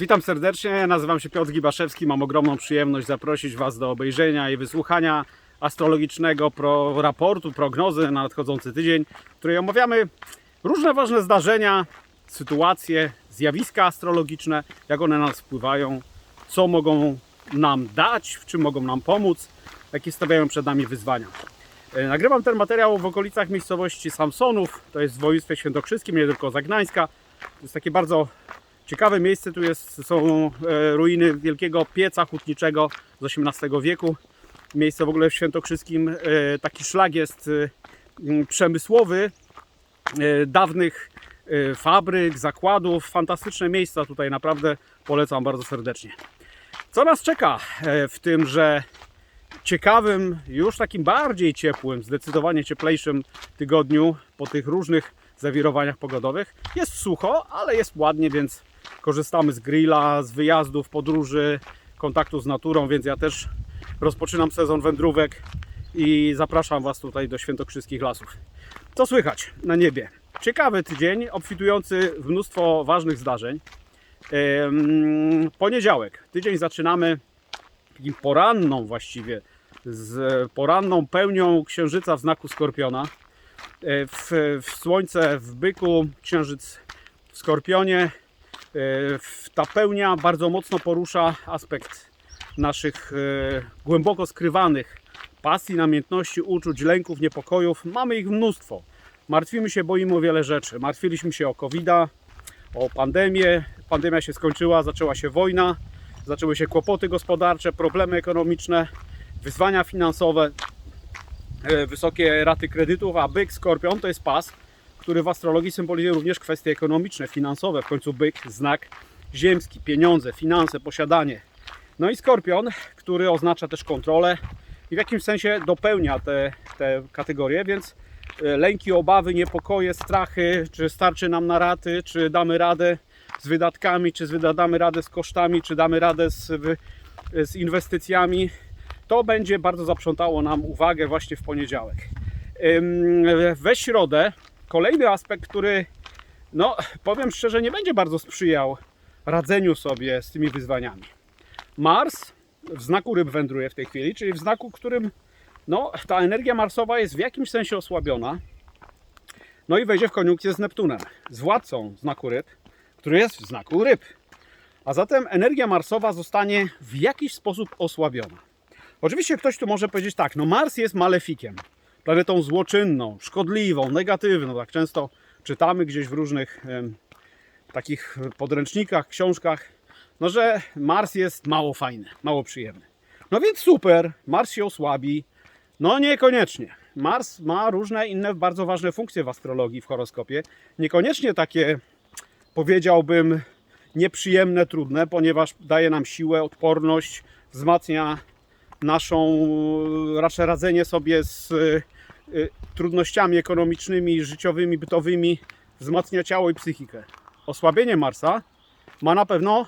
Witam serdecznie, nazywam się Piotr Gibaszewski. Mam ogromną przyjemność zaprosić Was do obejrzenia i wysłuchania astrologicznego pro raportu, prognozy na nadchodzący tydzień, w której omawiamy różne ważne zdarzenia, sytuacje, zjawiska astrologiczne, jak one na nas wpływają, co mogą nam dać, w czym mogą nam pomóc, jakie stawiają przed nami wyzwania. E, Nagrywam ten materiał w okolicach miejscowości Samsonów, to jest w województwie świętokrzyskim, niedaleko Zagnańska. To jest takie bardzo ciekawe miejsce, tu jest, są e, ruiny wielkiego pieca hutniczego z XVIII wieku. Miejsce w ogóle w świętokrzyskim, e, taki szlak jest e, przemysłowy, dawnych fabryk, zakładów, fantastyczne miejsca tutaj naprawdę polecam bardzo serdecznie. Co nas czeka w tym, że ciekawym, już takim bardziej ciepłym, zdecydowanie cieplejszym tygodniu po tych różnych zawirowaniach pogodowych. Jest sucho, ale jest ładnie, więc korzystamy z grilla, z wyjazdów, podróży, kontaktu z naturą, więc ja też rozpoczynam sezon wędrówek i zapraszam Was tutaj do świętokrzyskich lasów. Co słychać na niebie? Ciekawy tydzień, obfitujący w mnóstwo ważnych zdarzeń. Poniedziałek. Tydzień zaczynamy takim poranną właściwie, z poranną pełnią księżyca w znaku Skorpiona. E, W, w słońce w byku, księżyc w Skorpionie. E, Ta pełnia bardzo mocno porusza aspekt naszych e, głęboko skrywanych pasji, namiętności, uczuć, lęków, niepokojów. Mamy ich mnóstwo. Martwimy się, boimy o wiele rzeczy. Martwiliśmy się o covid o pandemię. Pandemia się skończyła, zaczęła się wojna, zaczęły się kłopoty gospodarcze, problemy ekonomiczne, wyzwania finansowe, e, wysokie raty kredytów, a byk, skorpion to jest pas, który w astrologii symbolizuje również kwestie ekonomiczne, finansowe. W końcu byk, znak ziemski, pieniądze, finanse, posiadanie. No i skorpion, który oznacza też kontrolę i w jakimś sensie dopełnia te, te kategorie, więc e, lęki, obawy, niepokoje, strachy, czy starczy nam na raty, czy damy radę z wydatkami, czy damy radę z kosztami, czy damy radę z, z inwestycjami. To będzie bardzo zaprzątało nam uwagę właśnie w poniedziałek. We środę kolejny aspekt, który no powiem szczerze nie będzie bardzo sprzyjał radzeniu sobie z tymi wyzwaniami. Mars w znaku ryb wędruje w tej chwili, czyli w znaku, którym no, ta energia marsowa jest w jakimś sensie osłabiona. No i wejdzie w koniunkcję z Neptunem, z władcą znaku ryb, który jest w znaku ryb. A zatem energia marsowa zostanie w jakiś sposób osłabiona. Oczywiście ktoś tu może powiedzieć tak, no Mars jest malefikiem, planetą złoczynną, szkodliwą, negatywną. Tak często czytamy gdzieś w różnych takich podręcznikach, książkach, no że Mars jest mało fajny, mało przyjemny. No więc super, Mars się osłabi. No niekoniecznie. Mars ma różne inne bardzo ważne funkcje w astrologii, w horoskopie. Niekoniecznie takie, powiedziałbym, nieprzyjemne, trudne, ponieważ daje nam siłę, odporność, wzmacnia naszą raczej radzenie sobie z y, y, trudnościami ekonomicznymi, życiowymi, bytowymi, wzmacnia ciało i psychikę. Osłabienie Marsa ma na pewno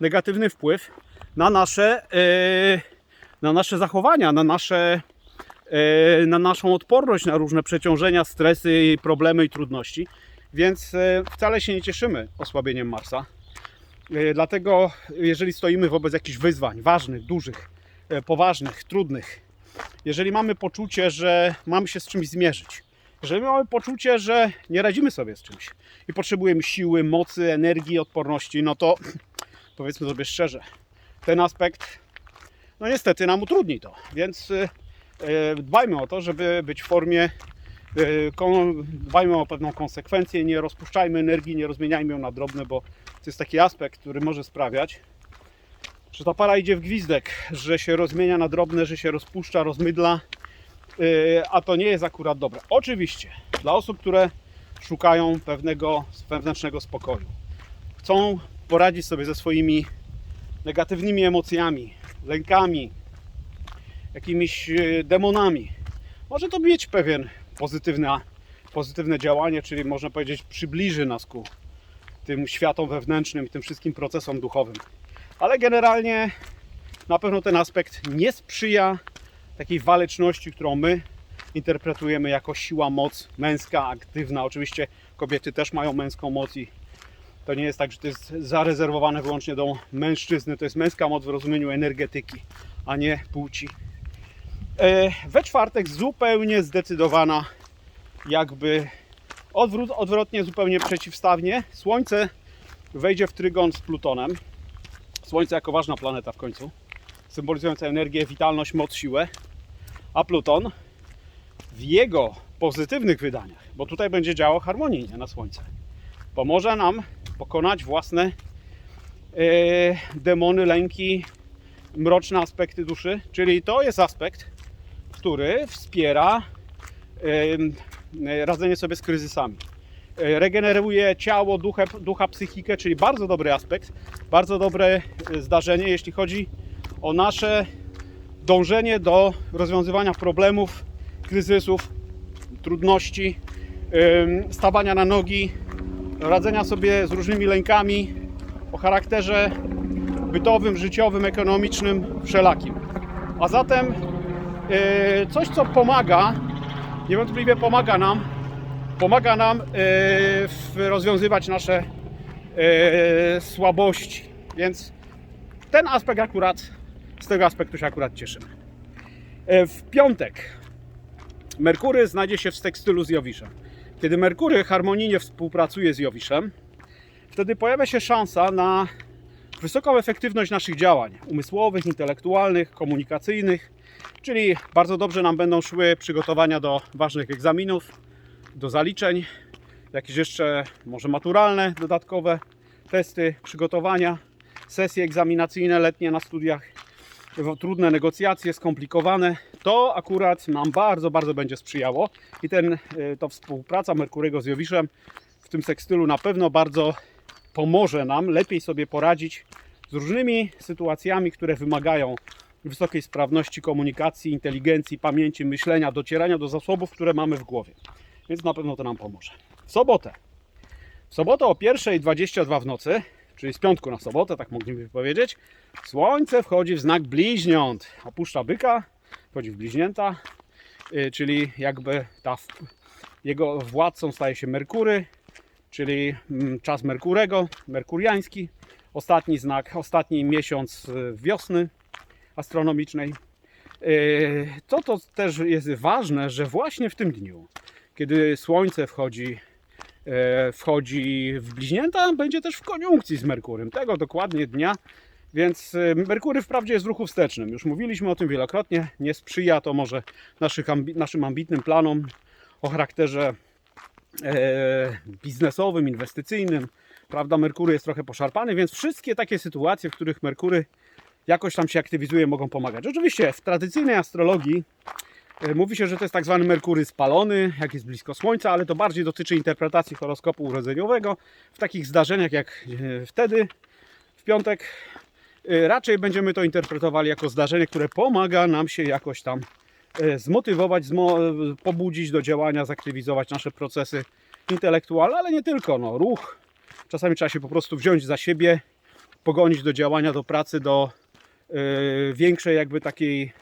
negatywny wpływ na nasze, y, na nasze zachowania, na, nasze, na naszą odporność na różne przeciążenia, stresy, problemy i trudności. Więc wcale się nie cieszymy osłabieniem Marsa. Dlatego, jeżeli stoimy wobec jakichś wyzwań ważnych, dużych, poważnych, trudnych, jeżeli mamy poczucie, że mamy się z czymś zmierzyć, jeżeli mamy poczucie, że nie radzimy sobie z czymś i potrzebujemy siły, mocy, energii, odporności, no to powiedzmy sobie szczerze, ten aspekt, no niestety nam utrudni to. Więc y, y, dbajmy o to, żeby być w formie, y, dbajmy o pewną konsekwencję, nie rozpuszczajmy energii, nie rozmieniajmy ją na drobne, bo to jest taki aspekt, który może sprawiać, że ta para idzie w gwizdek, że się rozmienia na drobne, że się rozpuszcza, rozmydla, yy, a to nie jest akurat dobre. Oczywiście, dla osób, które szukają pewnego wewnętrznego spokoju, chcą poradzić sobie ze swoimi negatywnymi emocjami, lękami, jakimiś yy, demonami, może to mieć pewien pozytywne, pozytywne działanie, czyli można powiedzieć przybliży nas ku tym światom wewnętrznym, tym wszystkim procesom duchowym. Ale generalnie na pewno ten aspekt nie sprzyja takiej waleczności, którą my interpretujemy jako siła, moc męska, aktywna. Oczywiście kobiety też mają męską moc i To nie jest tak, że to jest zarezerwowane wyłącznie do mężczyzny. To jest męska moc w rozumieniu energetyki, a nie płci. E, We czwartek zupełnie zdecydowana, jakby odwrót, odwrotnie, zupełnie przeciwstawnie. Słońce wejdzie w trygon z Plutonem. Słońce jako ważna planeta w końcu, symbolizująca energię, witalność, moc, siłę. A Pluton w jego pozytywnych wydaniach, bo tutaj będzie działał harmonijnie na Słońce, pomoże nam pokonać własne e, demony, lęki, mroczne aspekty duszy. Czyli to jest aspekt, który wspiera e, radzenie sobie z kryzysami. E, Regeneruje ciało, ducha, ducha, psychikę, czyli bardzo dobry aspekt, bardzo dobre e, zdarzenie, jeśli chodzi o nasze dążenie do rozwiązywania problemów, kryzysów, trudności, stawania na nogi, radzenia sobie z różnymi lękami o charakterze bytowym, życiowym, ekonomicznym, wszelakim. A zatem e, coś, co pomaga, niewątpliwie pomaga nam, pomaga nam e, rozwiązywać nasze e, słabości. Więc ten aspekt akurat, z tego aspektu się akurat cieszymy. E, W piątek Merkury znajdzie się w sekstylu z Jowiszem. Kiedy Merkury harmonijnie współpracuje z Jowiszem, wtedy pojawia się szansa na wysoką efektywność naszych działań umysłowych, intelektualnych, komunikacyjnych, czyli bardzo dobrze nam będą szły przygotowania do ważnych egzaminów, do zaliczeń, jakieś jeszcze może maturalne, dodatkowe testy, przygotowania, sesje egzaminacyjne letnie na studiach, trudne negocjacje, skomplikowane. To akurat nam bardzo, bardzo będzie sprzyjało i ten, y, to współpraca Merkurego z Jowiszem w tym sekstylu na pewno bardzo pomoże nam lepiej sobie poradzić z różnymi sytuacjami, które wymagają wysokiej sprawności komunikacji, inteligencji, pamięci, myślenia, docierania do zasobów, które mamy w głowie. Więc na pewno to nam pomoże. W sobotę. W sobotę o 1.22 w nocy, czyli z piątku na sobotę, tak moglibyśmy powiedzieć, Słońce wchodzi w znak bliźniąt. Opuszcza byka, wchodzi w bliźnięta, y, czyli jakby ta, jego władcą staje się Merkury, czyli mm, czas Merkurego, merkuriański, ostatni znak, ostatni miesiąc y, wiosny astronomicznej. Y, To to też jest ważne, że właśnie w tym dniu, kiedy Słońce wchodzi, e, wchodzi w bliźnięta, będzie też w koniunkcji z Merkurym. Tego dokładnie dnia. Więc y, Merkury wprawdzie jest w ruchu wstecznym. Już mówiliśmy o tym wielokrotnie. Nie sprzyja to może ambi- naszym ambitnym planom o charakterze e, biznesowym, inwestycyjnym. Prawda, Merkury jest trochę poszarpany, więc wszystkie takie sytuacje, w których Merkury jakoś tam się aktywizuje, mogą pomagać. Oczywiście w tradycyjnej astrologii e, mówi się, że to jest tak zwany Merkury spalony, jak jest blisko Słońca, ale to bardziej dotyczy interpretacji horoskopu urodzeniowego. W takich zdarzeniach jak e, wtedy, w piątek, e, raczej będziemy to interpretowali jako zdarzenie, które pomaga nam się jakoś tam e, zmotywować, zmo- pobudzić do działania, zaktywizować nasze procesy intelektualne, ale nie tylko. No, ruch. Czasami trzeba się po prostu wziąć za siebie, pogonić do działania, do pracy, do e, większej jakby takiej,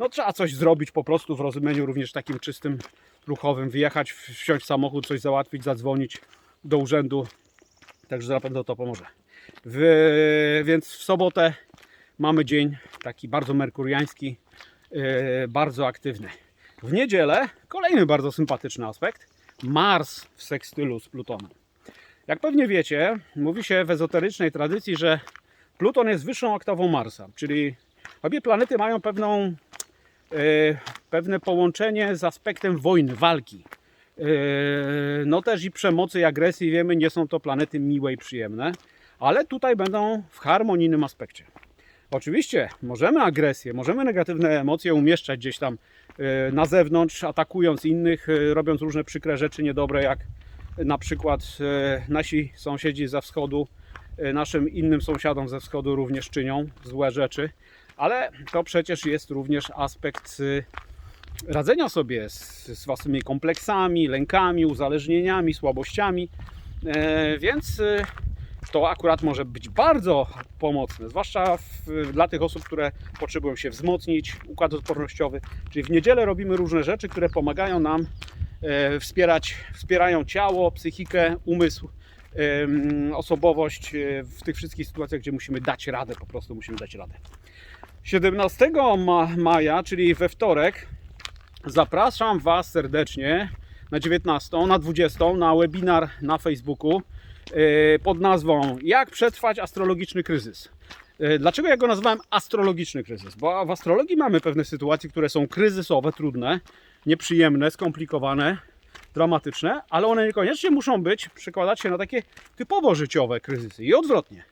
no trzeba coś zrobić po prostu w rozumieniu również takim czystym, ruchowym, wyjechać, wsiąść w samochód, coś załatwić, zadzwonić do urzędu. Także na pewno to pomoże. W, więc w sobotę mamy dzień taki bardzo merkuriański, e, bardzo aktywny. W niedzielę kolejny bardzo sympatyczny aspekt. Mars w sekstylu z Plutonem. Jak pewnie wiecie, mówi się w ezoterycznej tradycji, że Pluton jest wyższą oktawą Marsa, czyli obie planety mają pewną, pewne połączenie z aspektem wojny, walki. E, no też i przemocy i agresji, wiemy, nie są to planety miłe i przyjemne, ale tutaj będą w harmonijnym aspekcie. Oczywiście możemy agresję, możemy negatywne emocje umieszczać gdzieś tam e, na zewnątrz, atakując innych, e, robiąc różne przykre rzeczy niedobre, jak na przykład e, nasi sąsiedzi ze wschodu e, naszym innym sąsiadom ze wschodu również czynią złe rzeczy, ale to przecież jest również aspekt e, radzenia sobie z, z własnymi kompleksami, lękami, uzależnieniami, słabościami, E, więc e, to akurat może być bardzo pomocne, zwłaszcza w, dla tych osób, które potrzebują się wzmocnić, układ odpornościowy. Czyli w niedzielę robimy różne rzeczy, które pomagają nam e, wspierać, wspierają ciało, psychikę, umysł em, osobowość e, w tych wszystkich sytuacjach, gdzie musimy dać radę, po prostu musimy dać radę. 17 ma maja, czyli we wtorek, zapraszam Was serdecznie na 19, na 20 na webinar na Facebooku e, pod nazwą Jak przetrwać astrologiczny kryzys. E, Dlaczego ja go nazwałem astrologiczny kryzys? Bo w astrologii mamy pewne sytuacje, które są kryzysowe, trudne, nieprzyjemne, skomplikowane, dramatyczne, ale one niekoniecznie muszą być, przekładać się na takie typowo życiowe kryzysy i odwrotnie.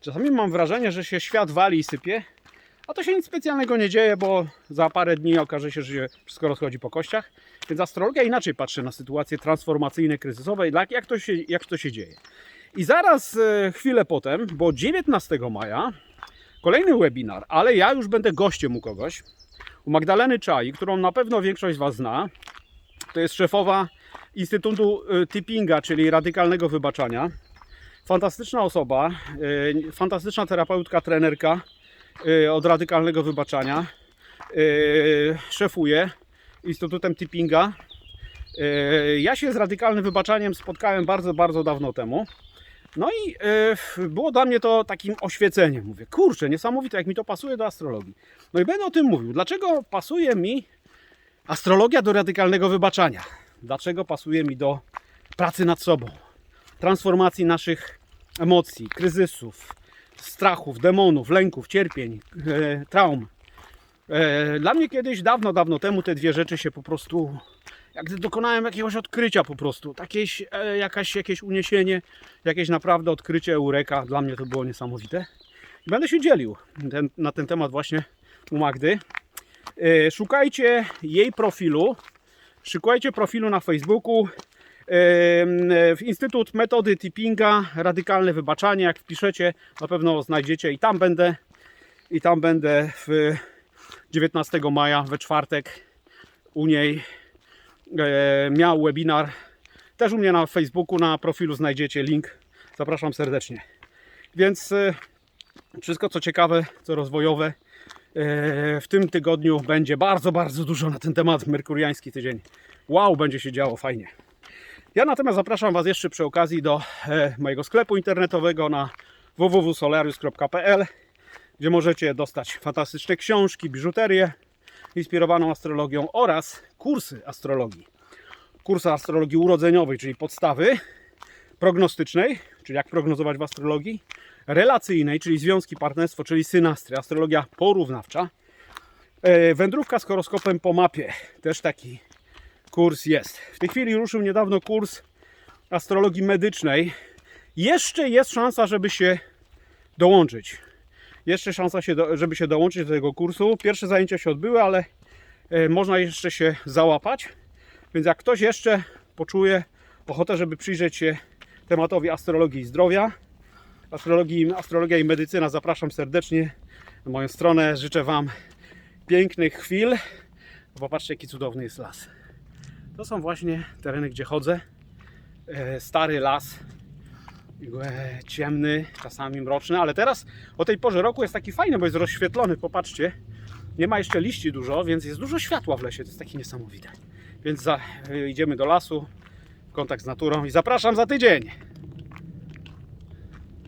Czasami mam wrażenie, że się świat wali i sypie, a to się nic specjalnego nie dzieje, bo za parę dni okaże się, że się wszystko rozchodzi po kościach. Więc astrologia inaczej patrzy na sytuacje transformacyjne, kryzysowe jak- to się, jak to się dzieje. I zaraz, e, chwilę potem, bo 19 maja, kolejny webinar, ale ja już będę gościem u kogoś, u Magdaleny Czai, którą na pewno większość z Was zna. To jest szefowa Instytutu e, Tippinga, czyli radykalnego wybaczania. Fantastyczna osoba, e, fantastyczna terapeutka, trenerka od radykalnego wybaczania. E, Szefuje Instytutem Tippinga. E, Ja się z radykalnym wybaczaniem spotkałem bardzo, bardzo dawno temu. No i e, było dla mnie to takim oświeceniem. Mówię, kurczę, niesamowite, jak mi to pasuje do astrologii. No i będę o tym mówił. Dlaczego pasuje mi astrologia do radykalnego wybaczania? Dlaczego pasuje mi do pracy nad sobą, transformacji naszych emocji, kryzysów, strachów, demonów, lęków, cierpień, e, traum? E, Dla mnie kiedyś, dawno, dawno temu te dwie rzeczy się po prostu, jak dokonałem jakiegoś odkrycia po prostu, jakieś, e, jakaś, jakieś uniesienie, jakieś naprawdę odkrycie Eureka, dla mnie to było niesamowite. I będę się dzielił ten, na ten temat właśnie u Magdy. E, Szukajcie jej profilu, szukajcie profilu na Facebooku, Instytut Metody Tippinga, Radykalne Wybaczanie, jak wpiszecie, na pewno znajdziecie i tam będę, i tam będę w 19 maja we czwartek u niej e, miał webinar. Też u mnie na Facebooku, na profilu znajdziecie link. Zapraszam serdecznie. Więc e, wszystko co ciekawe, co rozwojowe e, w tym tygodniu będzie bardzo, bardzo dużo na ten temat. Merkuriański tydzień. Wow, będzie się działo fajnie. Ja natomiast zapraszam Was jeszcze przy okazji do e, mojego sklepu internetowego na www.solarius.pl gdzie możecie dostać fantastyczne książki, biżuterię inspirowaną astrologią oraz kursy astrologii. Kursy astrologii urodzeniowej, czyli podstawy, prognostycznej, czyli jak prognozować w astrologii, relacyjnej, czyli związki, partnerstwo, czyli synastry, astrologia porównawcza, e, wędrówka z horoskopem po mapie, też taki kurs jest. W tej chwili ruszył niedawno kurs astrologii medycznej. Jeszcze jest szansa, żeby się dołączyć jeszcze szansa, się do, żeby się dołączyć do tego kursu. Pierwsze zajęcia się odbyły, ale e, można jeszcze się załapać. Więc jak ktoś jeszcze poczuje ochotę, żeby przyjrzeć się tematowi astrologii i zdrowia, astrologii, astrologia i medycyna, zapraszam serdecznie na moją stronę. Życzę Wam pięknych chwil. Popatrzcie, jaki cudowny jest las. To są właśnie tereny, gdzie chodzę. E, Stary las, e, ciemny, czasami mroczny, ale teraz o tej porze roku jest taki fajny, bo jest rozświetlony, popatrzcie. Nie ma jeszcze liści dużo, więc jest dużo światła w lesie, to jest takie niesamowite. Więc za, y, idziemy do lasu, w kontakt z naturą i zapraszam za tydzień.